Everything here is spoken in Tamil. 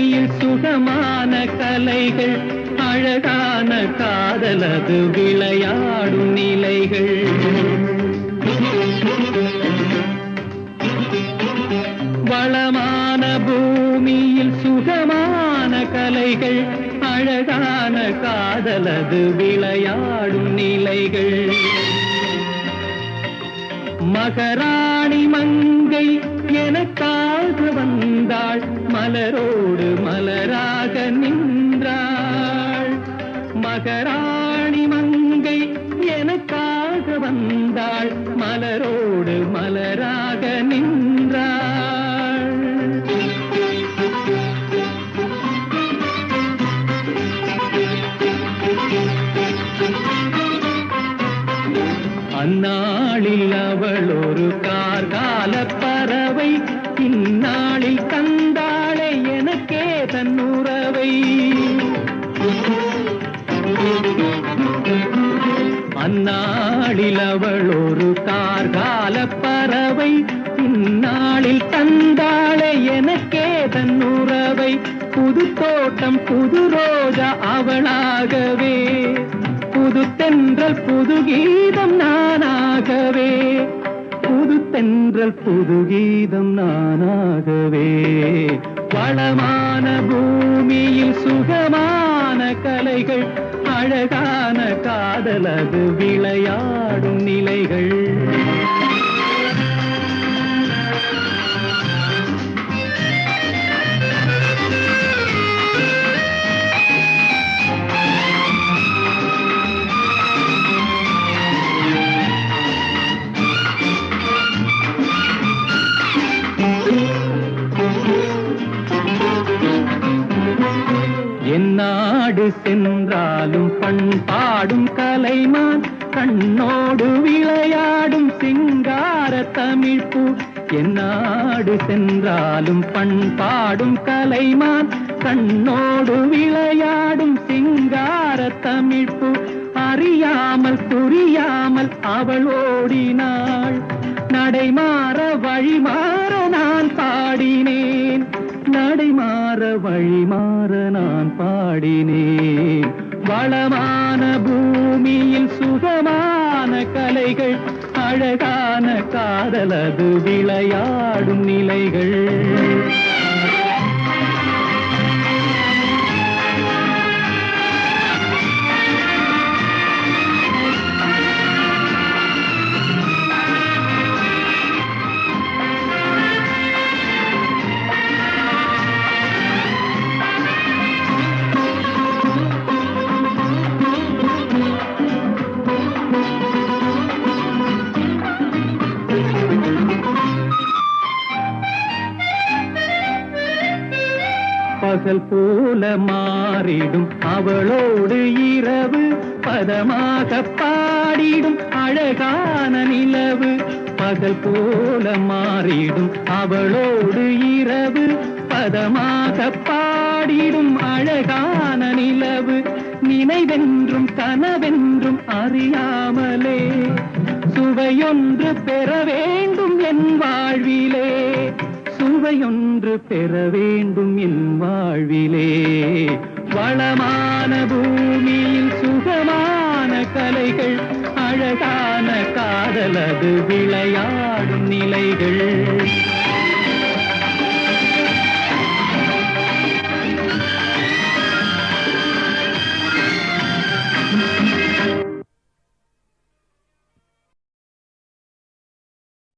கலையில் சுகமான கலைகள் அழகான காதலது விளையாடும் நிலைகள். வளமான பூமியில் சுகமான கலைகள் அழகான காதலது விளையாடும் நிலைகள். மகராணி மங்கை எனக்காக வந்தாள் மலரோ அந்நாளில் அவள் ஒரு கார்கால பறவை. இந்நாளில் தந்தாளே எனக்கே தன்னுறவை அந்நாளில் அவள் ஒரு கார்கால பறவை. இந்நாளில் தந்தாளே எனக்கே தன்னுறவை புது தோட்டம் புது ரோஜா அவளாகவே. புது தென்றல் புது கீதம் நானாகவே. புது தென்றல் புது கீதம் நானாகவே. வளமான பூமியில் சுகமான கலைகள் அழகான காதலது விளையாடும் நிலைகள். எந்நாடு சென்றாலும் பண்பாடும் கலைமான் கண்ணோடு விளையாடும் சிங்கார தமிழ்ப்பு என்னாடு சென்றாலும் பண்பாடும் கலைமான் கண்ணோடு விளையாடும் சிங்கார தமிழ்ப்பு அறியாமல் புரியாமல் அவள் ஓடினாள். நடைமாற வழிமாற நான் பாடினேன். ஆடை மாற வழி மாற நான் பாடினேன். வளமான பூமியில் சுகமான கலைகள் அழகான காதலது விளையாடும் நிலைகள். பகல் போல மாறிடும். அவளோடு இரவு பதமாக பாடிடும். அழகான நிலவு பகல் போல மாறிடும். அவளோடு இரவு பதமாக பாடிடும். அழகான நிலவு நினைவென்றும் கனவென்றும் அறியாமலே. சுவையொன்று பெற வேண்டும் என் வாழ்விலே. சுவையொன்று ஒன்று பெற வேண்டும் என் வாழ்விலே. வளமான பூமியில் சுகமான கலைகள் அழகான காதலது விளையாடும் நிலைகள்.